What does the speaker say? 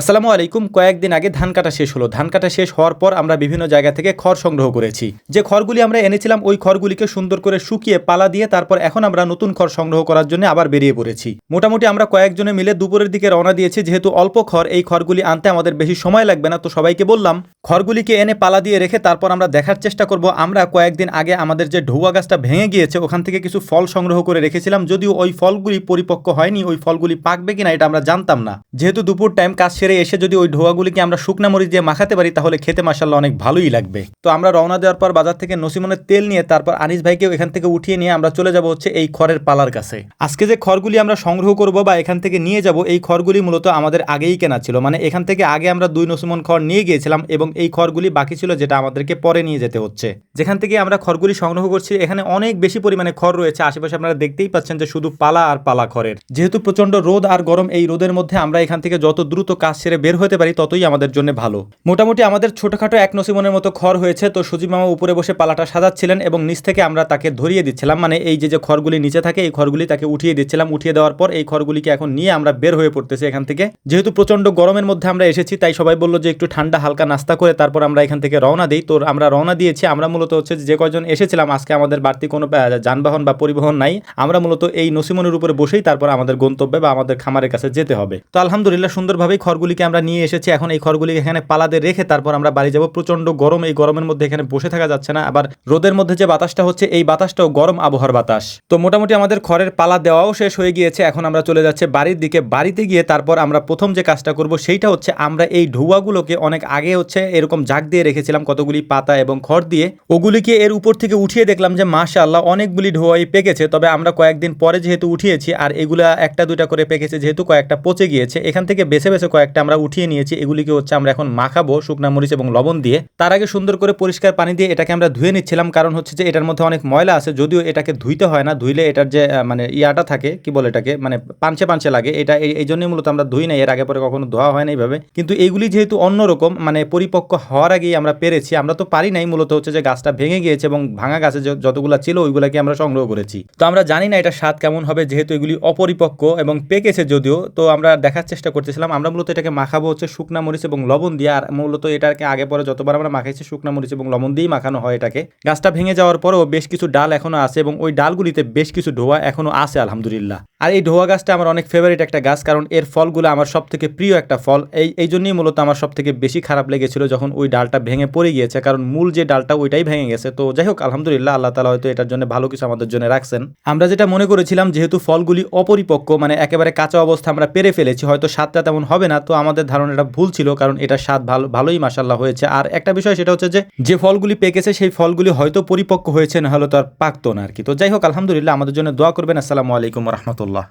আসসালামু আলাইকুম। কয়েকদিন আগে ধান কাটা শেষ হলো। ধান কাটা শেষ হওয়ার পর আমরা বিভিন্ন জায়গা থেকে খড় সংগ্রহ করেছি। যে খড়গুলি আমরা এনেছিলাম, ওই খড়গুলিকে সুন্দর করে শুকিয়ে পালা দিয়ে তারপর এখন আমরা নতুন খড় সংগ্রহ করার জন্য আবার বেরিয়ে পড়েছি। মোটামুটি আমরা কয়েকজনে মিলে দুপুরের দিকে রওনা দিয়েছি। যেহেতু অল্প খড়, এই খড়গুলি আনতে আমাদের বেশি সময় লাগবে না, তো সবাইকে বললাম, খড়গুলিকে এনে পালা দিয়ে রেখে তারপর আমরা দেখার চেষ্টা করব। আমরা কয়েকদিন আগে আমাদের যে ঢৌয়া গাছটা ভেঙে গিয়েছে, ওখান থেকে কিছু ফল সংগ্রহ করে রেখেছিলাম। যদিও ওই ফলগুলি পরিপক্ক হয়নি, ওই ফলগুলি পাকবে কিনা এটা আমরা জানতাম না। যেহেতু দুপুর টাইম কাজ সেরে এসে যদি ওই ঢোয়াগুলিকে আমরা শুকনা মরিচ দিয়ে মাখাতে পারি, তাহলে খেতে মাসাল্লাহ অনেক ভালোই লাগবে। তো আমরা রওনা দেওয়ার পর বাজার থেকে নসিমনের তেল নিয়ে, তারপর আনিস ভাইকেও এখান থেকে উঠিয়ে নিয়ে আমরা চলে যাব হচ্ছে এই খড়ের পালার কাছে। আজকে যে খড়গুলি আমরা সংগ্রহ করব বা এখান থেকে নিয়ে যাব, এই খড়গুলি মূলত আমাদের আগেই কেনা ছিল। মানে এখান থেকে আগে আমরা দুই নসিমন খড় নিয়ে গিয়েছিলাম এবং এই খড়গুলি বাকি ছিল যেটা আমাদেরকে পরে নিয়ে যেতে হচ্ছে। যেখান থেকে আমরা খড়গুলি সংগ্রহ করছি, এখানে অনেক বেশি পরিমাণে খড় রয়েছে। আশেপাশে আপনারা দেখতেই পাচ্ছেন যে শুধু পালা আর পালা খড়ের। যেহেতু প্রচণ্ড রোদ আর গরম, এই রোদের মধ্যে আমরা এখান থেকে যত দ্রুত কাজ সেরে বের হতে পারি ততই আমাদের জন্য ভালো। মোটামুটি আমাদের ছোটখাটো এক নসিমনের মতো খড় হয়েছে, তো সুজিব মামা উপরে বসে পালাটা সাজাচ্ছিলেন এবং নিচ থেকে আমরা তাকে ধরিয়ে দিচ্ছিলাম। মানে এই যে যে খড়গুলি নিচে থাকে, এই খড়গুলি তাকে উঠিয়ে দিচ্ছিলাম। উঠিয়ে দেওয়ার পর এই খড়গুলিকে এখন নিয়ে আমরা বের হয়ে পড়তেছি এখান থেকে। যেহেতু প্রচণ্ড গরমের মধ্যে আমরা এসেছি, তাই সবাই বলল যে একটু ঠান্ডা হালকা নাস্তা করে তারপর আমরা এখান থেকে রওনা দিই। তো আমরা রওনা দিয়েছি। আমরা মূলত হচ্ছে যে কয়জন এসেছিলাম, আজকে আমাদের বাড়তি কোনো যানবাহন বা পরিবহন নাই। আমরা মূলত এই নসিমনের উপরে বসেই তারপর আমাদের গন্তব্যে বা আমাদের খামারের কাছে যেতে হবে। তো আলহামদুলিল্লাহ সুন্দরভাবেই খড়গুলিকে আমরা নিয়ে এসেছি। এখন এই খড়গুলিকে এখানে পালাতে রেখে তারপর আমরা বাড়ি যাব। প্রচণ্ড গরম, এই গরমের মধ্যে এখানে বসে থাকা যাচ্ছে না। আবার রোদের মধ্যে যে বাতাসটা হচ্ছে, এই বাতাসটাও গরম আবহাওয়ার বাতাস। তো মোটামুটি আমাদের খড়ের পালা দেওয়াও শেষ হয়ে গিয়েছে। এখন আমরা চলে যাচ্ছে বাড়ির দিকে। বাড়িতে গিয়ে তারপর আমরা প্রথম যে কাজটা করব, সেইটা হচ্ছে আমরা এই ঢৌয়াগুলোকে অনেক আগে হচ্ছে এরকম জাগ দিয়ে রেখেছিলাম কতগুলি পাতা এবং খড় দিয়ে। ওগুলিকে এর উপর থেকে উঠিয়ে দেখলাম যে মাশা আল্লাহ অনেকগুলি ঢোয়াই পেকেছে। তবে আমরা কয়েকদিন পরে যেহেতু উঠিয়েছি, আর এগুলা একটা দুইটা করে পেকেছে, যেহেতু কয়েকটা পচে গিয়েছে, এখান থেকে বেছে বেছে কয়েকটা আমরা উঠিয়ে নিয়েছি, এগুলিকে হচ্ছে আমরা এখন মাখাবো শুকনা মরিচ এবং লবণ দিয়ে। তার আগে সুন্দর করে পরিষ্কার পানি দিয়ে এটাকে আমরা ধুয়ে নিচ্ছিলাম, কারণ হচ্ছে যে এটার মধ্যে অনেক ময়লা আছে, যদিও এটাকে ধুইতে হয় না, ধুইলে এটার যে মানে ইয়াটা থাকে, কি বলে এটাকে মানে পাঞ্চে পাঞ্চে লাগে, এটা এই- জন্যই মূলত আমরা ধুই না এর আগে পরে কখনো ধোয়া হয় না এইভাবে। কিন্তু এইগুলি যেহেতু অন্যরকম মানে পরিপক্ক হওয়ার আগেই আমরা পেরেছি, আমরা তো পারি নাই মূলত হচ্ছে যে গাছটা ভেঙে গিয়েছে এবং ভাঙা গাছে যতগুলা ছিল ওইগুলাকে আমরা সংগ্রহ করেছি। তো আমরা জানি না এটা স্বাদ কেমন হবে, যেহেতু এগুলি অপরিপক্ক এবং পেকেছে যদিও, তো আমরা দেখার চেষ্টা করতেছিলাম, আমরা মূলত এটাকে মাখাবো হচ্ছে শুকনা মরিচ এবং লবণ দিয়ে, আর মূলত এটাকে আগে পরে যতবার আমরা মাখাইছি শুকনা মরিচ এবং লবণ দিয়েই মাখানো হয় এটাকে। গাছটা ভেঙে যাওয়ার পরেও বেশ কিছু ডাল এখনও আছে এবং ওই ডালগুলিতে বেশ কিছু ঢোয়া এখনও আছে, আলহামদুলিল্লাহ। আর এই ধোয়া গাছটা আমার অনেক ফেভারিট একটা গাছ, কারণ এর ফলগুলো আমার সব থেকে প্রিয় একটা ফল। এই এই জন্যই মূলত আমার সব থেকে বেশি খারাপ লেগেছিল যখন ওই ডালটা ভেঙে পড়ে গিয়েছে, কারণ মূল যে ডালটা ওইটাই ভেঙে গেছে। তো যাই হোক, আলহামদুলিল্লাহ আল্লাহ তালা হয়তো এটার জন্য ভালো কিছু আমাদের জন্য রাখছেন। আমরা যেটা মনে করেছিলাম, যেহেতু ফলগুলি অপরিপক্ক মানে একেবারে কাঁচা অবস্থা আমরা পেরে ফেলেছি, হয়তো স্বাদটা তেমন হবে না তো আমাদের ধারণাটা ভুল ছিল, কারণ এটা স্বাদ ভালো, ভালোই মাসাল্লাহ হয়েছে। আর একটা বিষয় সেটা হচ্ছে যে যে ফলগুলি পেকেছে সেই ফলগুলি হয়তো পরিপক্ক হয়েছে না হলে তো আর পাকতো না আর কি। তো যাই হোক, আলহামদুলিল্লাহ, আমাদের জন্য দোয়া করবেন। আসসালামু আলাইকুম রহমতুল্লাহ।